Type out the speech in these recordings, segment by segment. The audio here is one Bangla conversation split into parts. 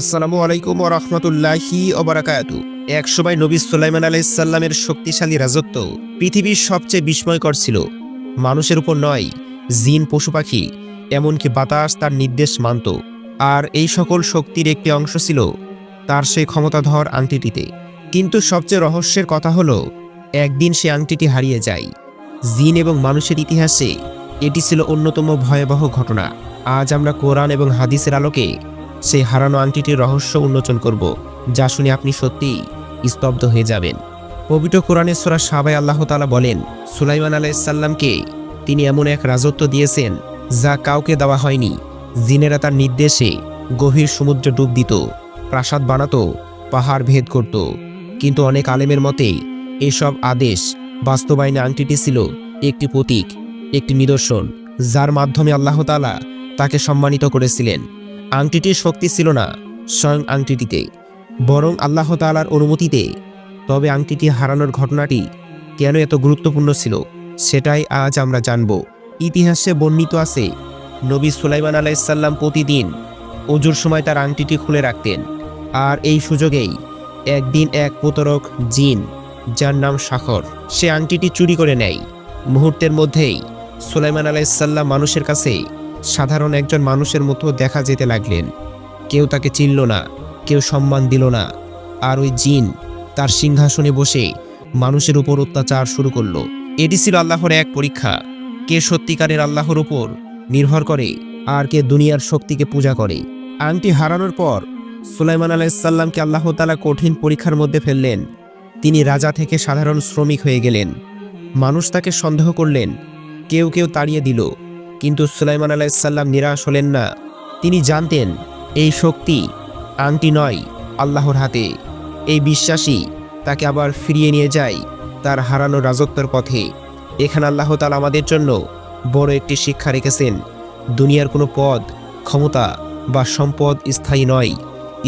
আসসালামু আলাইকুম ও রহমতুল্লাহি ওবরাকাতু এক সময় নবী সুলাইমান আলাইসাল্লামের শক্তিশালী রাজত্ব পৃথিবীর সবচেয়ে বিস্ময়কর ছিল। মানুষের উপর নয়, জিন, পশু পাখি, এমনকি বাতাস তার নির্দেশ মানত। আর এই সকল শক্তির একটি অংশ ছিল তার সেই ক্ষমতাধর আংটিটিতে। কিন্তু সবচেয়ে রহস্যের কথা হলো, একদিন সে আংটিটি হারিয়ে যায়। জিন এবং মানুষের ইতিহাসে এটি ছিল অন্যতম ভয়াবহ ঘটনা। আজ আমরা কোরআন এবং হাদিসের আলোকে সেই হারানো আংটিটির রহস্য উন্মোচন করব, যা শুনে আপনি সত্যিই স্তব্ধ হয়ে যাবেন। পবিত্র কোরআনের সোরা সাবাই আল্লাহ তালা বলেন, সুলাইমান আলাইসাল্লামকে তিনি এমন এক রাজত্ব দিয়েছেন, যা কাউকে দেওয়া হয়নি। জিনেরা তার নির্দেশে গভীর সমুদ্রে ডুব দিত, প্রাসাদ বানাতো, পাহাড় ভেদ করত। কিন্তু অনেক আলেমের মতে, এসব আদেশ বাস্তবায়নে আংটিটি ছিল একটি প্রতীক, একটি নিদর্শন, যার মাধ্যমে আল্লাহতালা তাকে সম্মানিত করেছিলেন। আংটিটির শক্তি ছিল না, স্বয়ং আংটিটিতে। বরং আল্লাহ তালার অনুমতিতে। তবে আংটিটি হারানোর ঘটনাটি কেন এত গুরুত্বপূর্ণ ছিল, সেটাই আজ আমরা জানব। ইতিহাসে বর্ণিত আছে, নবী সুলাইমান আলাইসাল্লাম প্রতিদিন অজুর সময় তার আংটিটি খুলে রাখতেন। আর এই সুযোগেই একদিন এক প্রতারক জিন, যার নাম সাখর, সে আংটিটি চুরি করে নেয়। মুহূর্তের মধ্যেই সুলাইমান আলাইসাল্লাম মানুষের কাছে সাধারণ একজন মানুষের মতো দেখা যেতে লাগলেন। কেউ তাকে চিনল না, কেউ সম্মান দিল না। আর ওই জিন তার সিংহাসনে বসে মানুষের উপর অত্যাচার শুরু করল। এটি ছিল আল্লাহর এক পরীক্ষা। কে সত্যিকারের আল্লাহর উপর নির্ভর করে, আর কে দুনিয়ার শক্তিকে পূজা করে। আংটি হারানোর পর সুলাইমান আলাইসাল্লামকে আল্লাহ তালা কঠিন পরীক্ষার মধ্যে ফেললেন। তিনি রাজা থেকে সাধারণ শ্রমিক হয়ে গেলেন। মানুষ তাকে সন্দেহ করলেন, কেউ কেউ তাড়িয়ে দিল। কিন্তু সুলাইমান আলাইসাল্লাম নিরাশ হলেন না। তিনি জানতেন, এই শক্তি আংটি নয়, আল্লাহর হাতে। এই বিশ্বাসী তাকে আবার ফিরিয়ে নিয়ে যায় তার হারানো রাজত্বর পথে। এখানে আল্লাহ তাল আমাদের জন্য বড় একটি শিক্ষা রেখেছেন, দুনিয়ার কোনো পদ, ক্ষমতা বা সম্পদ স্থায়ী নয়।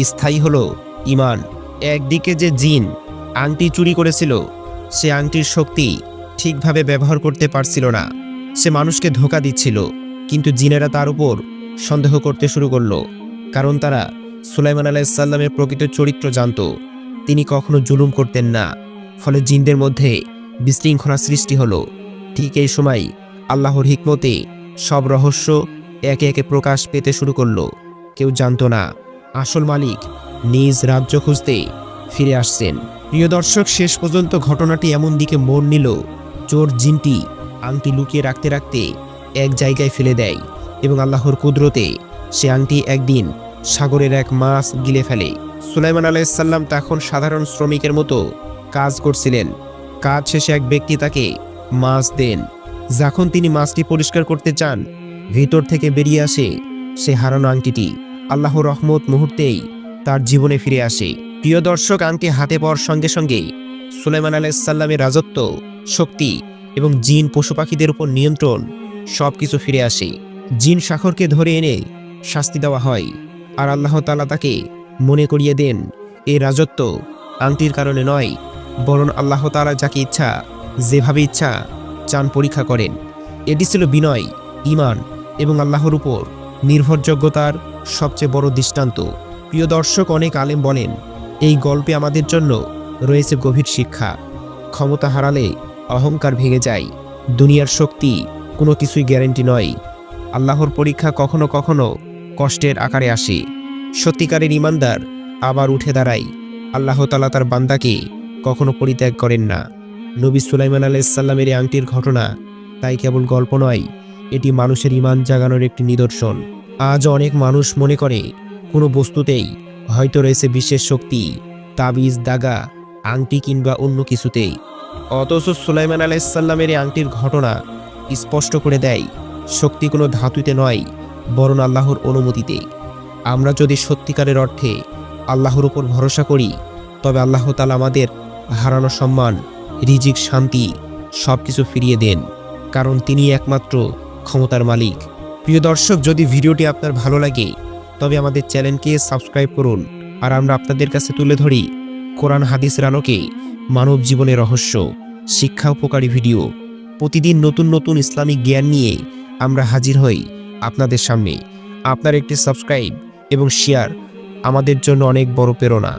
স্থায়ী হলো ইমান একদিকে যে জিন আংটি চুরি করেছিল, সে আংটির শক্তি ঠিকভাবে ব্যবহার করতে পারছিল না। সে মানুষকে ধোকা দিচ্ছিল, কিন্তু জিনেরা তার উপর সন্দেহ করতে শুরু করল, কারণ তারা সুলাইমান আলাইসাল্লামের প্রকৃত চরিত্র জানত। তিনি কখনো জুলুম করতেন না, ফলে জিনদের মধ্যে বিশৃঙ্খলা সৃষ্টি হলো। ঠিক এই সময় আল্লাহর হিকমতে সব রহস্য একে একে প্রকাশ পেতে শুরু করল। কেউ জানতো না আসল মালিক নিজ রাজ্য খুঁজতে ফিরে আসছেন। প্রিয় দর্শক, শেষ পর্যন্ত ঘটনাটি এমন দিকে মোড় নিল চোর জিনটি আংটি লুকিয়ে রাখতে রাখতে এক জায়গায় ফেলে দেয় এবং আল্লাহর কুদরতে সে আংটি একদিন সাগরের এক মাছ গিলে ফেলে। সুলাইমান আলাইসাল্লাম তখন সাধারণ শ্রমিকের মতো কাজ করছিলেন। কাজ শেষে এক ব্যক্তি তাকে মাছ দেন। যখন তিনি মাছটি পরিষ্কার করতে চান, ভিতর থেকে বেরিয়ে আসে সে হারানো আংটিটি। আল্লাহর রহমত মুহূর্তেই তার জীবনে ফিরে আসে। প্রিয় দর্শক, আংটি হাতে পাওয়ার সঙ্গে সঙ্গে সুলাইমান আলাইসাল্লামের রাজত্ব, শক্তি এবং জিন পশু পাখিদের উপর নিয়ন্ত্রণ সব কিছু ফিরে আসে। জিন সাখরকে ধরে এনে শাস্তি দেওয়া হয়। আর আল্লাহ তালা তাকে মনে করিয়ে দেন, এ রাজত্ব আংটির কারণে নয়, বরং আল্লাহ তালা যাকে ইচ্ছা, যেভাবে ইচ্ছা চান পরীক্ষা করেন। এটি ছিল বিনয় ইমান এবং আল্লাহর উপর নির্ভরযোগ্যতার সবচেয়ে বড় দৃষ্টান্ত। প্রিয় দর্শক, অনেক আলেম বলেন, এই গল্পে আমাদের জন্য রয়েছে গভীর শিক্ষা। ক্ষমতা হারালে অহংকার ভেঙে যায়। দুনিয়ার শক্তি কোনো কিছুই গ্যারেন্টি নয়। আল্লাহর পরীক্ষা কখনো কখনো কষ্টের আকারে আসে। সত্যিকারের ইমানদার আবার উঠে দাঁড়ায়। আল্লাহ তালা তার বান্দাকে কখনো পরিত্যাগ করেন না। নবী সুলাইমান আলাইসাল্লামের আংটির ঘটনা তাই কেবল গল্প নয়, এটি মানুষের ইমান জাগানোর একটি নিদর্শন। আজ অনেক মানুষ মনে করে, কোনো বস্তুতেই হয়তো রয়েছে বিশেষ শক্তি, তাবিজ, দাগা, আংটি কিংবা অন্য কিছুতেই। অথচ সুলাইমান আলাইসাল্লামের এই আংটির ঘটনা স্পষ্ট করে দেয়, শক্তি কোনো ধাতুতে নয়, বরং আল্লাহর অনুমতিতে। আমরা যদি সত্যিকারের অর্থে আল্লাহর উপর ভরসা করি, তবে আল্লাহ তালা আমাদের হারানো সম্মান, রিজিক, শান্তি সব কিছু ফিরিয়ে দেন, কারণ তিনি একমাত্র ক্ষমতার মালিক। প্রিয় দর্শক, যদি ভিডিওটি আপনার ভালো লাগে, তবে আমাদের চ্যানেলকে সাবস্ক্রাইব করুন। আর আমরা আপনাদের কাছে তুলে ধরি কোরআন হাদিসের আলোকে মানব জীবনে রহস্য, শিক্ষা উপকারী ভিডিও, প্রতিদিন নতুন নতুন ইসলামিক জ্ঞান নিয়ে আমরা হাজির হই আপনাদের সামনে। আপনার একটি সাবস্ক্রাইব এবং শেয়ার আমাদের জন্য অনেক বড় প্রেরণা।